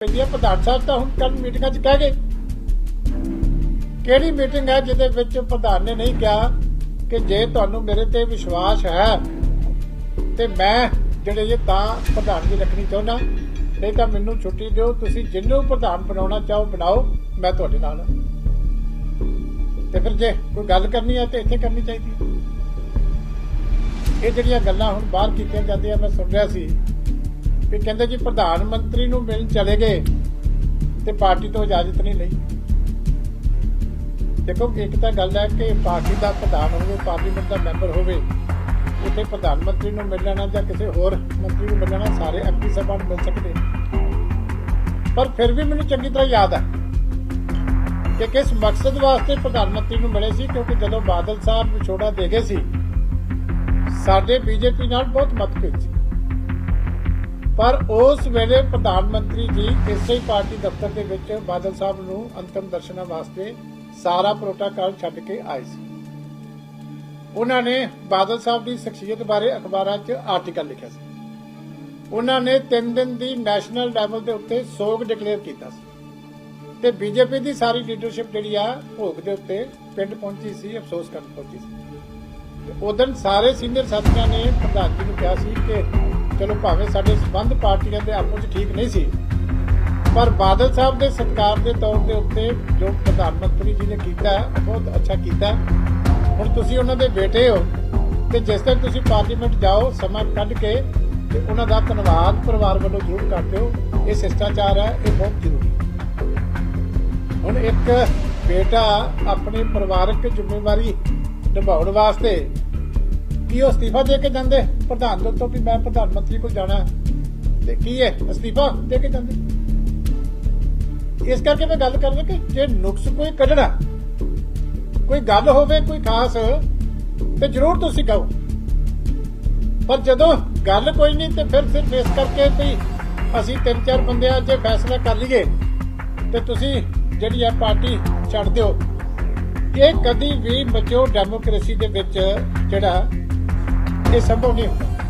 ਪੈਂਦੀ ਹੈ ਪ੍ਰਧਾਨ ਸਾਹਿਬ ਤਾਂ ਹੁਣ ਕੱਲ ਮੀਟਿੰਗਾਂ 'ਚ ਕਹਿ ਗਏ। ਕਿਹੜੀ ਮੀਟਿੰਗ ਹੈ ਜਿਹਦੇ ਵਿੱਚ ਪ੍ਰਧਾਨ ਨੇ ਨਹੀਂ ਕਿਹਾ ਕਿ ਜੇ ਤੁਹਾਨੂੰ ਮੇਰੇ ਤੇ ਵਿਸ਼ਵਾਸ ਹੈ, ਤੇ ਮੈਂ ਜਿਹੜੇ ਇਹ ਤਾਂ ਪ੍ਰਧਾਨਗੀ ਰੱਖਣੀ ਚਾਹੁੰਦਾ, ਨਹੀਂ ਤਾਂ ਮੈਨੂੰ ਛੁੱਟੀ ਦਿਓ, ਤੁਸੀਂ ਜਿਹਨੂੰ ਪ੍ਰਧਾਨ ਬਣਾਉਣਾ ਚਾਹੋ ਬਣਾਓ, ਮੈਂ ਤੁਹਾਡੇ ਨਾਲ ਤੇ ਫਿਰ ਜੇ ਕੋਈ ਗੱਲ ਕਰਨੀ ਹੈ, ਤੇ ਇੱਥੇ ਕਰਨੀ ਚਾਹੀਦੀ ਹੈ। ਇਹ ਜਿਹੜੀਆਂ ਗੱਲਾਂ ਹੁਣ ਬਾਹਰ ਕੀਤੀਆਂ ਜਾਂਦੀਆਂ, ਮੈਂ ਸੁਣ ਰਿਹਾ ਸੀ। ਵੀ ਕਹਿੰਦੇ ਜੀ ਪ੍ਰਧਾਨ ਮੰਤਰੀ ਨੂੰ ਮਿਲਣ ਚਲੇ ਗਏ ਤੇ ਪਾਰਟੀ ਤੋਂ ਇਜਾਜ਼ਤ ਨਹੀਂ ਲਈ। ਦੇਖੋ, ਇੱਕ ਤਾਂ ਗੱਲ ਹੈ ਕਿ ਪਾਰਟੀ ਦਾ ਪ੍ਰਧਾਨ ਹੋਵੇ ਪਾਰਲੀਮੈਂਟ ਦਾ ਮੈਂਬਰ ਹੋਵੇ, ਉੱਥੇ ਪ੍ਰਧਾਨ ਮੰਤਰੀ ਨੂੰ ਮਿਲਣਾ ਜਾਂ ਕਿਸੇ ਹੋਰ ਮੰਤਰੀ ਨੂੰ ਮਿਲਣਾ ਸਾਰੇ ਐਮਪੀ ਸਾਹਿਬਾਨ ਨੂੰ ਮਿਲ ਸਕਦੇ ਪਰ ਫਿਰ ਵੀ ਮੈਨੂੰ ਚੰਗੀ ਤਰ੍ਹਾਂ ਯਾਦ ਹੈ ਕਿ ਕਿਸ ਮਕਸਦ ਵਾਸਤੇ ਪ੍ਰਧਾਨ ਮੰਤਰੀ ਨੂੰ ਮਿਲੇ ਸੀ, ਕਿਉਂਕਿ ਜਦੋਂ ਬਾਦਲ ਸਾਹਿਬ ਵਿਛੋੜਾ ਦੇ ਗਏ ਸੀ, ਸਾਡੇ ਬੀਜੇਪੀ ਨਾਲ ਬਹੁਤ ਮਤਭੇਦ ਸੀ। ਪਰ ਉਸ ਵੇਲੇ ਪ੍ਰਧਾਨ ਮੰਤਰੀ ਜੀ ਇਸੇ ਹੀ ਪਾਰਟੀ ਦਫ਼ਤਰ ਦੇ ਵਿੱਚ ਬਾਦਲ ਸਾਹਿਬ ਨੂੰ ਅੰਤਮ ਦਰਸ਼ਨਾਂ ਵਾਸਤੇ ਸਾਰਾ ਪ੍ਰੋਟੋਕਾਲ ਛੱਡ ਕੇ ਆਏ ਸੀ। ਉਹਨਾਂ ਨੇ ਬਾਦਲ ਸਾਹਿਬ ਦੀ ਸ਼ਖਸੀਅਤ ਬਾਰੇ ਅਖਬਾਰਾਂ 'ਚ ਆਰਟੀਕਲ ਲਿਖਿਆ ਸੀ। ਉਹਨਾਂ ਨੇ 3 ਦਿਨ ਦੀ ਨੈਸ਼ਨਲ ਲੈਵਲ ਦੇ ਉੱਤੇ ਸੋਗ ਡਿਕਲੇਅਰ ਕੀਤਾ ਸੀ ਤੇ ਬੀਜੇਪੀ ਦੀ ਸਾਰੀ ਲੀਡਰਸ਼ਿਪ ਜਿਹੜੀ ਆ ਭੋਗ ਦੇ ਉੱਤੇ ਪਿੰਡ ਪਹੁੰਚੀ ਸੀ, ਅਫਸੋਸ ਕਰਨ ਪਹੁੰਚੀ ਸੀ। ਉਦੋਂ ਸਾਰੇ ਸੀਨੀਅਰ ਸਾਥੀਆਂ ਨੇ ਪ੍ਰਧਾਨ ਜੀ ਨੂੰ ਕਿਹਾ ਸੀ ਕਿ ਚਲੋ ਭਾਵੇਂ ਸਾਡੇ ਸੰਬੰਧ ਪਾਰਟੀਆਂ ਦੇ ਆਪਸ ਵਿੱਚ ਠੀਕ ਨਹੀਂ ਸੀ, ਪਰ ਬਾਦਲ ਸਾਹਿਬ ਦੇ ਸਤਕਾਰ ਦੇ ਤੌਰ ਦੇ ਉੱਤੇ ਜੋ ਪ੍ਰਧਾਨ ਮੰਤਰੀ ਜੀ ਨੇ ਕੀਤਾ ਬਹੁਤ ਅੱਛਾ ਕੀਤਾ ਹੁਣ ਤੁਸੀਂ ਉਹਨਾਂ ਦੇ ਬੇਟੇ ਹੋ ਤੇ ਜਿਸ ਦਿਨ ਤੁਸੀਂ ਪਾਰਲੀਮੈਂਟ ਜਾਓ, ਸਮਾਂ ਕੱਢ ਕੇ ਤੇ ਉਹਨਾਂ ਦਾ ਧੰਨਵਾਦ ਪਰਿਵਾਰ ਵੱਲੋਂ ਜ਼ਰੂਰ ਕਰਦੇ ਹੋ। ਇਹ ਸ਼ਿਸ਼ਟਾਚਾਰ ਹੈ, ਇਹ ਬਹੁਤ ਜ਼ਰੂਰੀ ਹੁਣ ਇੱਕ ਬੇਟਾ ਆਪਣੀ ਪਰਿਵਾਰਕ ਜ਼ਿੰਮੇਵਾਰੀ ਨਿਭਾਉਣ ਵਾਸਤੇ ਕੀ ਉਹ ਅਸਤੀਫਾ ਦੇ ਕੇ ਜਾਂਦੇ? ਪ੍ਰਧਾਨ ਦੇ ਤੋਂ ਵੀ ਮੈਂ ਪ੍ਰਧਾਨ ਮੰਤਰੀ ਕੋਲ ਜਾਣਾ। ਤੇ ਕੀ ਹੈ ਅਸਤੀਫਾ ਦੇ ਕੇ ਜਾਂਦੇ। ਇਸ ਕਰਕੇ ਮੈਂ ਗੱਲ ਕਰ ਰਿਹਾ ਕਿ ਜੇ ਨੁਕਸ ਕੋਈ ਕੱਢਣਾ, ਕੋਈ ਗੱਲ ਹੋਵੇ, ਕੋਈ ਖਾਸ, ਤੇ ਜ਼ਰੂਰ ਤੁਸੀਂ ਕਹੋ ਪਰ ਜਦੋਂ ਗੱਲ ਕੋਈ ਨਹੀਂ, ਤੇ ਫਿਰ ਸਿਰਫ ਇਸ ਕਰਕੇ ਵੀ ਅਸੀਂ ਤਿੰਨ ਚਾਰ ਬੰਦਿਆਂ ਜੇ ਫੈਸਲਾ ਕਰ ਲਈਏ, ਤੇ ਤੁਸੀਂ ਜਿਹੜੀ ਆ ਪਾਰਟੀ ਛੱਡ ਦਿਓ। ਇਹ ਕਦੀ ਵੀ ਮਚੋ ਡੈਮੋਕ੍ਰੇਸੀ ਦੇ ਵਿੱਚ ਜਿਹੜਾ ਇਹ ਸੰਭਵ ਨਹੀਂ ਹੁੰਦਾ।